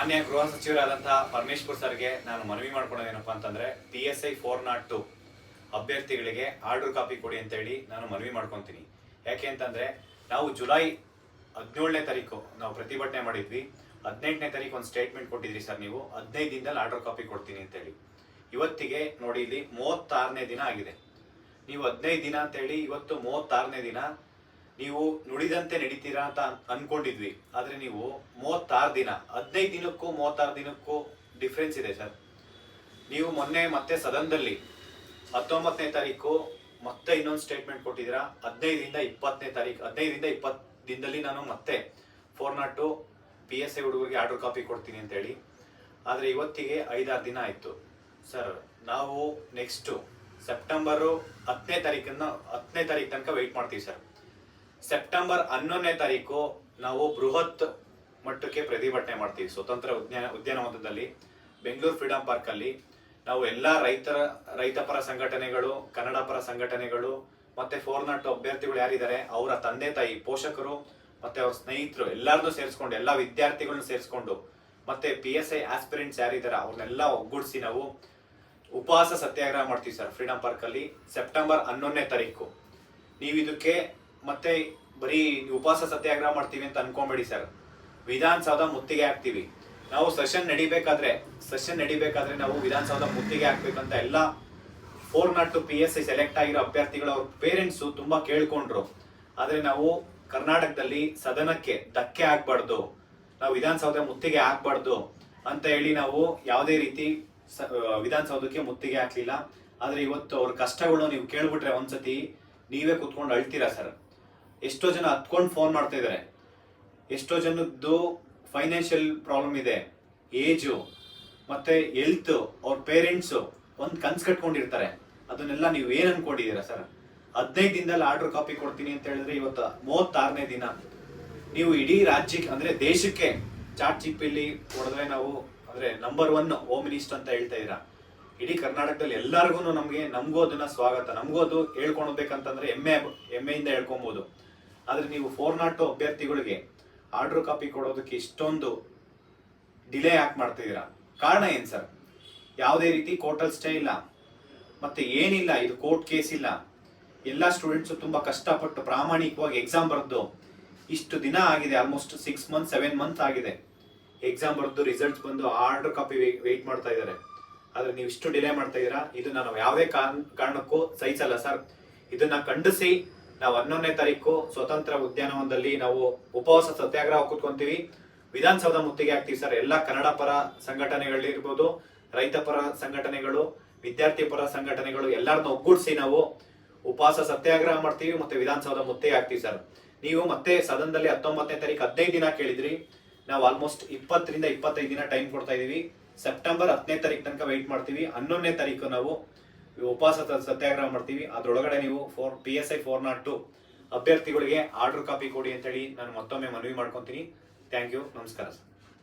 ಮಾನ್ಯ ಗೃಹ ಸಚಿವರಾದಂತಹ ಪರಮೇಶ್ವರ್ ಸರ್ಗೆ ನಾನು ಮನವಿ ಮಾಡ್ಕೊಳ್ಳೋದೇನಪ್ಪ ಅಂತಂದ್ರೆ P S I four not two ಅಭ್ಯರ್ಥಿಗಳಿಗೆ ಆರ್ಡರ್ ಕಾಪಿ ಕೊಡಿ ಅಂತ ಹೇಳಿ ನಾನು ಮನವಿ ಮಾಡ್ಕೊತೀನಿ. ಯಾಕೆ ಅಂತಂದ್ರೆ ನಾವು ಜುಲೈ ಹದಿನೇಳನೇ ತಾರೀಕು ನಾವು ಪ್ರತಿಭಟನೆ ಮಾಡಿದ್ವಿ. ಹದಿನೆಂಟನೇ ತಾರೀಕು ಒಂದು ಸ್ಟೇಟ್ಮೆಂಟ್ ಕೊಟ್ಟಿದ್ರಿ ಸರ್ ನೀವು. ಹದಿನೈದು ದಿನದಲ್ಲಿ ಆರ್ಡರ್ ಕಾಪಿ ಕೊಡ್ತೀನಿ ಅಂತ ಹೇಳಿ. ಇವತ್ತಿಗೆ ನೋಡಿ ಇಲ್ಲಿ ಮೂವತ್ತಾರನೇ ದಿನ ಆಗಿದೆ. ನೀವು ಹದಿನೈದು ದಿನ ಅಂತ ಹೇಳಿ ಇವತ್ತು ಮೂವತ್ತಾರನೇ ದಿನ ನೀವು ನುಡಿದಂತೆ ನಡೀತೀರಾ ಅಂತ ಅನ್- ಅನ್ಕೊಂಡಿದ್ವಿ. ಆದ್ರೆ ನೀವು ಮೂವತ್ತಾರು ದಿನ, ಹದಿನೈದು ದಿನಕ್ಕೂ ಮೂವತ್ತಾರು ದಿನಕ್ಕೂ ಡಿಫ್ರೆನ್ಸ್ ಇದೆ ಸರ್. ನೀವು ಮೊನ್ನೆ ಮತ್ತೆ ಸದನದಲ್ಲಿ ಹತ್ತೊಂಬತ್ತನೇ ತಾರೀಕು ಮತ್ತೆ ಇನ್ನೊಂದು ಸ್ಟೇಟ್ಮೆಂಟ್ ಕೊಟ್ಟಿದ್ದೀರಾ. ಹದಿನೈದರಿಂದ ಇಪ್ಪತ್ತನೇ ತಾರೀಕು, ಹದಿನೈದರಿಂದ ಇಪ್ಪತ್ತು ದಿನದಲ್ಲಿ ನಾನು ಮತ್ತೆ four not two P S I ಹುಡುಗರಿಗೆ ಆರ್ಡರ್ ಕಾಪಿ ಕೊಡ್ತೀನಿ ಅಂತ ಹೇಳಿ. ಆದರೆ ಇವತ್ತಿಗೆ ಐದಾರು ದಿನ ಆಯಿತು. ಸರ್, ನಾವು ನೆಕ್ಸ್ಟು ಸೆಪ್ಟೆಂಬರು ಹತ್ತನೇ ತಾರೀಕನ್ನು ಹತ್ತನೇ ತಾರೀಕು ತನಕ ವೆಯ್ಟ್ ಮಾಡ್ತೀವಿ ಸರ್. ಸೆಪ್ಟೆಂಬರ್ ಹನ್ನೊಂದನೇ ತಾರೀಕು ನಾವು ಬೃಹತ್ ಮಟ್ಟಕ್ಕೆ ಪ್ರತಿಭಟನೆ ಮಾಡ್ತೀವಿ, ಸ್ವತಂತ್ರ ಉದ್ಯಾನ ಉದ್ಯಾನವನದಲ್ಲಿ ಬೆಂಗಳೂರು ಫ್ರೀಡಂ ಪಾರ್ಕ್ ಅಲ್ಲಿ ನಾವು ಎಲ್ಲ ರೈತರ ರೈತಪರ ಸಂಘಟನೆಗಳು, ಕನ್ನಡ ಪರ ಸಂಘಟನೆಗಳು, ಮತ್ತೆ ಫೋರ್ ನಾಟ್ ಅಭ್ಯರ್ಥಿಗಳು ಯಾರಿದ್ದಾರೆ, ಅವರ ತಂದೆ ತಾಯಿ, ಪೋಷಕರು, ಮತ್ತೆ ಅವ್ರ ಸ್ನೇಹಿತರು, ಎಲ್ಲಾರನ್ನೂ ಸೇರಿಸ್ಕೊಂಡು, ಎಲ್ಲಾ ವಿದ್ಯಾರ್ಥಿಗಳನ್ನ ಸೇರಿಸ್ಕೊಂಡು, ಮತ್ತೆ ಪಿ ಎಸ್ ಐ ಆಸ್ಪಿರೆಂಟ್ಸ್ ಯಾರಿದ್ದಾರೆ, ಅವ್ರನ್ನೆಲ್ಲ ಒಗ್ಗೂಡಿಸಿ ನಾವು ಉಪವಾಸ ಸತ್ಯಾಗ್ರಹ ಮಾಡ್ತೀವಿ ಸರ್, ಫ್ರೀಡಂ ಪಾರ್ಕ್ ಅಲ್ಲಿ ಸೆಪ್ಟೆಂಬರ್ ಹನ್ನೊಂದನೇ ತಾರೀಕು. ನೀವು ಇದಕ್ಕೆ ಮತ್ತೆ ಬರೀ ಉಪವಾಸ ಸತ್ಯಾಗ್ರಹ ಮಾಡ್ತೀವಿ ಅಂತ ಅನ್ಕೊಂಬೇಡಿ ಸರ್. ವಿಧಾನಸೌಧ ಮುತ್ತಿಗೆ ಹಾಕ್ತೀವಿ. ನಾವು ಸೆಷನ್ ನಡಿಬೇಕಾದ್ರೆ ಸೆಷನ್ ನಡಿಬೇಕಾದ್ರೆ ನಾವು ವಿಧಾನಸೌಧ ಮುತ್ತಿಗೆ ಹಾಕ್ಬೇಕಂತ ಎಲ್ಲ four not two P S C select ಆಗಿರೋ ಅಭ್ಯರ್ಥಿಗಳು ಅವ್ರ ಪೇರೆಂಟ್ಸು ತುಂಬ ಕೇಳ್ಕೊಂಡ್ರು. ಆದ್ರೆ ನಾವು ಕರ್ನಾಟಕದಲ್ಲಿ ಸದನಕ್ಕೆ ಧಕ್ಕೆ ಆಗ್ಬಾರ್ದು. ನಾವು ವಿಧಾನಸೌಧ ಮುತ್ತಿಗೆ ಹಾಕ್ಬಾರ್ದು ಅಂತ ಹೇಳಿ ನಾವು ಯಾವುದೇ ರೀತಿ ವಿಧಾನಸೌಧಕ್ಕೆ ಮುತ್ತಿಗೆ ಹಾಕ್ಲಿಲ್ಲ. ಆದ್ರೆ ಇವತ್ತು ಅವ್ರ ಕಷ್ಟಗಳು ನೀವು ಕೇಳ್ಬಿಟ್ರೆ ಒಂದ್ಸತಿ ನೀವೇ ಕುತ್ಕೊಂಡು ಅಳ್ತೀರಾ ಸರ್? ಎಷ್ಟೋ ಜನ ಹತ್ಕೊಂಡು ಫೋನ್ ಮಾಡ್ತಾ ಇದಾರೆ. ಎಷ್ಟೋ ಜನದ್ದು ಫೈನಾನ್ಷಿಯಲ್ ಪ್ರಾಬ್ಲಮ್ ಇದೆ. ಏಜು ಮತ್ತೆ ಹೆಲ್ತ್ ಅವ್ರ ಪೇರೆಂಟ್ಸು ಒಂದು ಕನ್ಸ್ ಕಟ್ಕೊಂಡಿರ್ತಾರೆ. ಅದನ್ನೆಲ್ಲ ನೀವು ಏನು ಅನ್ಕೊಂಡಿದ್ದೀರಾ ಸರ್? ಹದಿನೈದು ದಿನದಲ್ಲಿ ಆರ್ಡರ್ ಕಾಪಿ ಕೊಡ್ತೀನಿ ಅಂತ ಹೇಳಿದ್ರೆ ಇವತ್ತು ಮೂವತ್ತಾರನೇ ದಿನ. ನೀವು ಇಡೀ ರಾಜ್ಯಕ್ಕೆ, ಅಂದ್ರೆ ದೇಶಕ್ಕೆ ಚಾಟ್ ಚಿಪ್ಪಿಲಿ ಹೊಡೆದ್ರೆ ನಾವು, ಅಂದ್ರೆ ನಂಬರ್ ಒನ್ ಹೋಮ್ ಮಿನಿಸ್ಟರ್ ಅಂತ ಹೇಳ್ತಾ ಇದ್ದೀರಾ. ಇಡೀ ಕರ್ನಾಟಕದಲ್ಲಿ ಎಲ್ಲರಿಗೂ ನಮಗೆ, ನಮಗೂ ಅದನ್ನ ಸ್ವಾಗತ. ನಮಗೂ ಅದು ಹೇಳ್ಕೊಳ್ಬೇಕಂತಂದ್ರೆ ಹೆಮ್ಮೆ ಹೆಮ್ಮೆಯಿಂದ ಹೇಳ್ಕೊಬಹುದು ಆದ್ರೆ ನೀವು ಫೋರ್ ನಾಟ್ ಅಭ್ಯರ್ಥಿಗಳಿಗೆ ಆರ್ಡರ್ ಕಾಪಿ ಕೊಡೋದಕ್ಕೆ ಇಷ್ಟೊಂದು ಡಿಲೇ ಯಾಕೆ ಮಾಡ್ತಿದ್ದೀರಾ ಕಾರಣ ಏನು ಸರ್? ಯಾವುದೇ ರೀತಿ ಕೋರ್ಟಲ್ ಸ್ಟೇ ಇಲ್ಲ. ಮತ್ತೆ ಏನಿಲ್ಲ, ಇದು ಕೋರ್ಟ್ ಕೇಸ್ ಇಲ್ಲ. ಎಲ್ಲ ಸ್ಟೂಡೆಂಟ್ಸ್ ತುಂಬಾ ಕಷ್ಟಪಟ್ಟು ಪ್ರಾಮಾಣಿಕವಾಗಿ ಎಕ್ಸಾಮ್ ಬರೆದು ಇಷ್ಟು ದಿನ ಆಗಿದೆ almost six month seven month ಆಗಿದೆ. ಎಕ್ಸಾಮ್ ಬರೆದು ರಿಸಲ್ಟ್ಸ್ ಬಂದು ಆರ್ಡರ್ ಕಾಪಿ ವೆಯ್ಟ್ ಮಾಡ್ತಾ ಇದ್ದಾರೆ. ಆದರೆ ನೀವು ಇಷ್ಟು ಡಿಲೇ ಮಾಡ್ತಾ ಇದ್ದೀರಾ? ಇದು ನಾವು ಯಾವುದೇ ಕಾರಣ, ಕಾರಣಕ್ಕೂ ಸಹಿಸಲ್ಲ ಸರ್. ಇದನ್ನ ಖಂಡಿಸಿ ನಾವು ಹನ್ನೊಂದನೇ ತಾರೀಕು ಸ್ವತಂತ್ರ ಉದ್ಯಾನವನದಲ್ಲಿ ನಾವು ಉಪವಾಸ ಸತ್ಯಾಗ್ರಹ ಕೂತ್ಕೊಂತೀವಿ. ವಿಧಾನಸೌಧ ಮುತ್ತಿಗೆ ಹಾಕ್ತೀವಿ ಸರ್. ಎಲ್ಲ ಕನ್ನಡ ಪರ ಸಂಘಟನೆಗಳಿರ್ಬೋದು ರೈತ ಪರ ಸಂಘಟನೆಗಳು, ವಿದ್ಯಾರ್ಥಿ ಪರ ಸಂಘಟನೆಗಳು ಎಲ್ಲರನ್ನ ಒಗ್ಗೂಡಿಸಿ ನಾವು ಉಪವಾಸ ಸತ್ಯಾಗ್ರಹ ಮಾಡ್ತೀವಿ ಮತ್ತೆ ವಿಧಾನಸೌಧ ಮುತ್ತಿಗೆ ಹಾಕ್ತೀವಿ ಸರ್. ನೀವು ಮತ್ತೆ ಸದನದಲ್ಲಿ ಹತ್ತೊಂಬತ್ತನೇ ತಾರೀಕು ಹದಿನೈದು ದಿನ ಕೇಳಿದ್ರಿ. ನಾವು ಆಲ್ಮೋಸ್ಟ್ ಇಪ್ಪತ್ತರಿಂದ ಇಪ್ಪತ್ತೈದು ದಿನ ಟೈಮ್ ಕೊಡ್ತಾ ಇದೀವಿ. ಸೆಪ್ಟೆಂಬರ್ ಹತ್ತನೇ ತಾರೀಕು ತನಕ ವೆಯ್ಟ್ ಮಾಡ್ತೀವಿ. ಹನ್ನೊಂದನೇ ತಾರೀಕು ನಾವು ಉಪವಾಸ ಸತ್ಯಾಗ್ರಹ ಮಾಡ್ತೀವಿ. ಅದ್ರೊಳಗಡೆ ನೀವು four P S I four not two ಅಭ್ಯರ್ಥಿಗಳಿಗೆ ಆರ್ಡರ್ ಕಾಪಿ ಕೊಡಿ ಅಂತೇಳಿ ನಾನು ಮತ್ತೊಮ್ಮೆ ಮನವಿ ಮಾಡ್ಕೊತೀನಿ. ಥ್ಯಾಂಕ್ ಯು ನಮಸ್ಕಾರ ಸರ್.